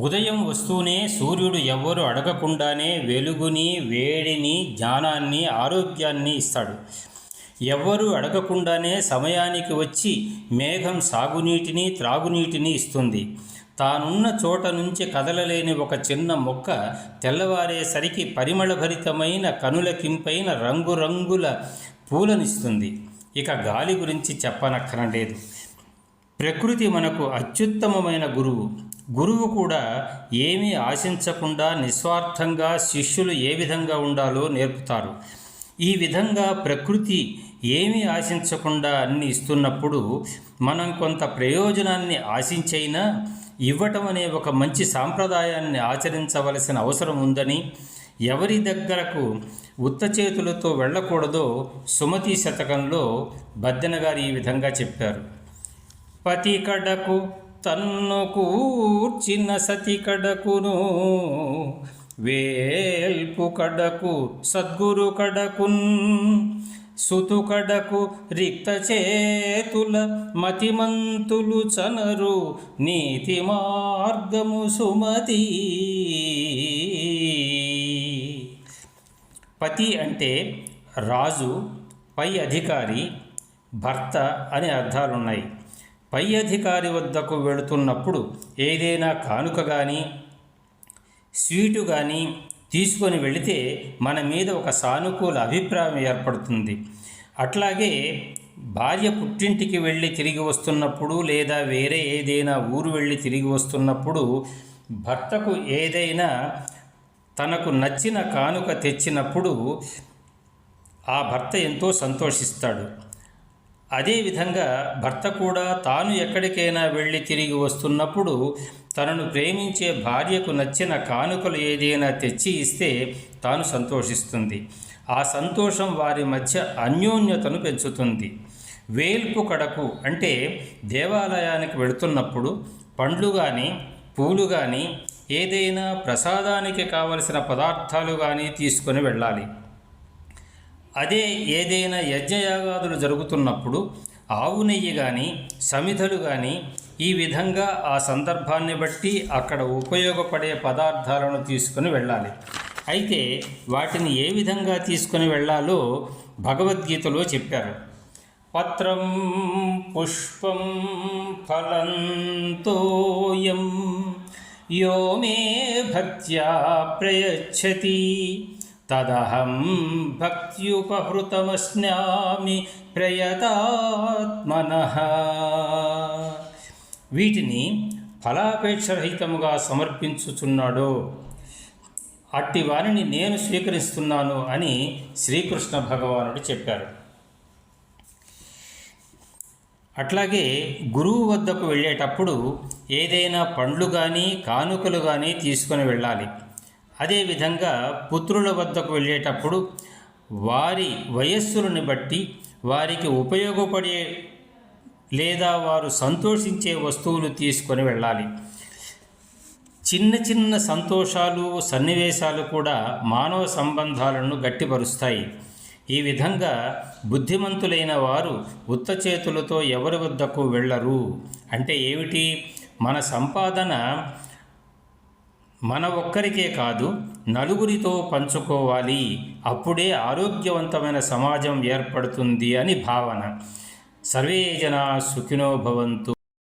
ఉదయం వస్తూనే సూర్యుడు ఎవ్వరు అడగకుండానే వెలుగుని వేడిని జ్ఞానాన్ని ఆరోగ్యాన్ని ఇస్తాడు. ఎవ్వరూ అడగకుండానే సమయానికి వచ్చి మేఘం సాగునీటిని త్రాగునీటిని ఇస్తుంది. తానున్న చోట నుంచి కదలలేని ఒక చిన్న మొక్క తెల్లవారేసరికి పరిమళభరితమైన కనులకింపైన రంగురంగుల పూలనిస్తుంది. ఇక గాలి గురించి చెప్పనక్కరలేదు. ప్రకృతి మనకు అత్యుత్తమమైన గురువు. గురువు కూడా ఏమీ ఆశించకుండా నిస్వార్థంగా శిష్యులు ఏ విధంగా ఉండాలో నేర్పుతారు. ఈ విధంగా ప్రకృతి ఏమీ ఆశించకుండా అన్ని ఇస్తున్నప్పుడు మనం కొంత ప్రయోజనాన్ని ఆశించైనా ఇవ్వటం అనే ఒక మంచి సాంప్రదాయాన్ని ఆచరించవలసిన అవసరం ఉందని ఎవరి దగ్గరకు ఉత్త చేతులతో వెళ్ళకూడదో సుమతి శతకంలో బద్దెన గారు ఈ విధంగా చెప్పారు. పతికడకు తన్ను కూర్చిన సతి కడకును వేల్పు కడకు సద్గురు కడకున్ సుతు కడకు రిక్త చేతుల మతిమంతులు చనరు నీతి మార్గము సుమతి. పతి అంటే రాజు పై అధికారి భర్త అనే అర్థాలున్నాయి. పై అధికారి వద్దకు వెళుతున్నప్పుడు ఏదైనా కానుక కానీ స్వీటు కానీ తీసుకొని వెళితే మన మీద ఒక సానుకూల అభిప్రాయం ఏర్పడుతుంది. అట్లాగే భార్య పుట్టింటికి వెళ్ళి తిరిగి వస్తున్నప్పుడు లేదా వేరే ఏదైనా ఊరు వెళ్ళి తిరిగి వస్తున్నప్పుడు భర్తకు ఏదైనా తనకు నచ్చిన కానుక తెచ్చినప్పుడు ఆ భర్త ఎంతో సంతోషిస్తాడు. అదేవిధంగా భర్త కూడా తాను ఎక్కడికైనా వెళ్ళి తిరిగి వస్తున్నప్పుడు తనను ప్రేమించే భార్యకు నచ్చిన కానుకలు ఏదైనా తెచ్చి ఇస్తే తాను సంతోషిస్తుంది. ఆ సంతోషం వారి మధ్య అన్యోన్యతను పెంచుతుంది. వేల్పు కడకు అంటే దేవాలయానికి వెళుతున్నప్పుడు పండ్లు కానీ పూలు కానీ ఏదైనా ప్రసాదానికి కావలసిన పదార్థాలు కానీ తీసుకొని వెళ్ళాలి. అదే ఏదైనా యజ్ఞయాగాదులు జరుగుతున్నప్పుడు ఆవు నెయ్యి కానీ సమిధలు కానీ ఈ విధంగా ఆ సందర్భాన్ని బట్టి అక్కడ ఉపయోగపడే పదార్థాలను తీసుకొని వెళ్ళాలి. అయితే వాటిని ఏ విధంగా తీసుకొని వెళ్ళాలో భగవద్గీతలో చెప్పారు. పత్రం పుష్పం ఫలంతోయం యో మే భక్త్యా ప్రయచ్చతి. తదహం భక్త్యుపహృతమశ్నామి ప్రయతాత్మన. వీటిని ఫలాపేక్షరహితముగా సమర్పించుచున్నాడో. అట్టి వారిని నేను స్వీకరిస్తున్నాను అని శ్రీకృష్ణ భగవానుడు చెప్పారు అట్లాగే గురువు వద్దకు వెళ్ళేటప్పుడు ఏదైనా పండ్లు కానీ కానుకలు కానీ తీసుకొని వెళ్ళాలి. అదేవిధంగా పుత్రుల వద్దకు వెళ్ళేటప్పుడు వారి వయస్సులను బట్టి వారికి ఉపయోగపడే లేదా వారు సంతోషించే వస్తువులు తీసుకొని వెళ్ళాలి. చిన్న చిన్న సంతోషాలు సన్నివేశాలు కూడా మానవ సంబంధాలను గట్టిపరుస్తాయి. ఈ విధంగా బుద్ధిమంతులైన వారు ఉత్త చేతులతో ఎవరి వద్దకు వెళ్ళరు. అంటే ఏమిటి? మన సంపాదన మన ఒక్కరికే కాదు నలుగురితో పంచుకోవాలి. అప్పుడే ఆరోగ్యవంతమైన సమాజం ఏర్పడుతుంది అని భావన. సర్వే జనా సుఖినో భవంతు.